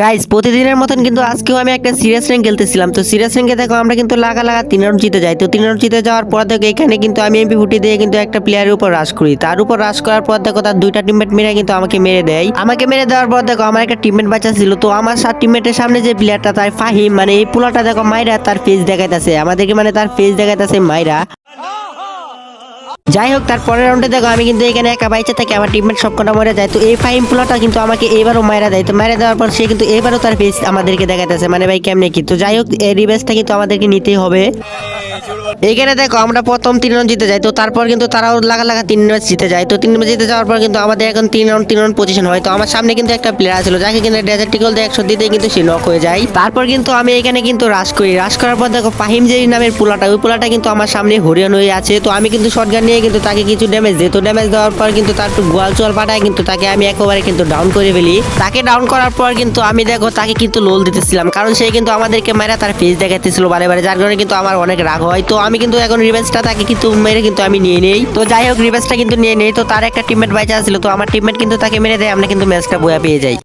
Guys প্রতিদিনের মতন কিন্তু আজকেও আমি একটা সিরিয়াস র্যাঙ্ক খেলতেছিলাম। তো সিরিয়াস র্যাঙ্কে দেখো, আমরা কিন্তু লাগা লাগা তিন রাউন্ড জিতে যাই। তো তিন রাউন্ড জিতে যাওয়ার পর দেখো, এখানে কিন্তু আমি এমপি ফুটি দিয়ে কিন্তু একটা প্লেয়ারের উপর রাশ করি। তার উপর রাশ করার পর দেখো, তার দুইটা টিমমেট মেরে কিন্তু আমাকে মেরে দেয়। আমাকে মেরে দেওয়ার পর দেখো, আমার একটা টিমমেট বাঁচা ছিল। তো আমার সাত টিমমেটের সামনে যে প্লেয়ারটা তার ফাহিম মানে এই পোলাটা দেখো, মাইরা তার ফেস দেখাইতেছে। আমাদেরকে মানে তার ফেস দেখাইতেছে মাইরা। যাই হোক তার পরের রাউন্ডে দেখো, আমি কিন্তু এখানে একা বাইচে থাকি, আমার টিমমেট সবকটা মরে যায়। তো এই ফাইম পোলাটা কিন্তু আমাকে এবারও মারা দেয়। তো মারা দেওয়ার পর সে কিন্তু এবারও তার ফেস আমাদেরকে দেখাতেছে মানে ভাই, কেমনে কি? তো যাই হোক, এই রিভেসটা কিন্তু আমাদেরকে নিতেই হবে। এখানে দেখো, আমরা প্রথম তিন রাউন্ড জিতে যাই, তো তারপর কিন্তু তারাও লাগা লাগা তিন ম্যাচ জিতে যায়। তো তিন ম্যাচ জিতে যাওয়ার পর কিন্তু আমাদের এখন তিন রাউন্ড তিন রাউন্ড পজিশন হয়। তো আমার সামনে কিন্তু একটা প্লেয়ার ছিল যাকে কিন্তু ডেজার্ট টিকল দিয়ে একশো দিতে কিন্তু সে নক হয়ে যায়। তারপর কিন্তু আমি এখানে কিন্তু রাশ করি। রাশ করার পর দেখো, ফাহিম যে নামের পোলাটা, ওই পোলাটা কিন্তু আমার সামনে হরিয়ান হয়ে আছে। তো আমি কিন্তু শর্টগান নিয়ে কিন্তু তাকে কিছু ড্যামেজ দিই। তো ড্যামেজ দেওয়ার পর কিন্তু তার একটু গোয়াল চোয়াল পাঠায়, কিন্তু তাকে আমি একেবারে কিন্তু ডাউন করে ফেলি। তাকে ডাউন করার পর কিন্তু আমি দেখো, তাকে কিন্তু লোল দিতেছিলাম। কারণ সে কিন্তু আমাদেরকে মারা তার ফেস দেখাতেছিল বারে বারে, যার কারণে কিন্তু আমার অনেক রাগ হয়। তো আমি কিন্তু এখন রিভেন্সটা তাকে কিন্তু মেরে কিন্তু আমি নিয়ে নেই। তো যাই হোক রিভেন্সটা কিন্তু নিয়ে নেই। তো তার একটা টিমমেট বাইচা ছিল। তো আমার টিমমেট কিন্তু তাকে মেরে দেয়। আমরা কিন্তু ম্যাচটা বয়া পেয়ে যাই।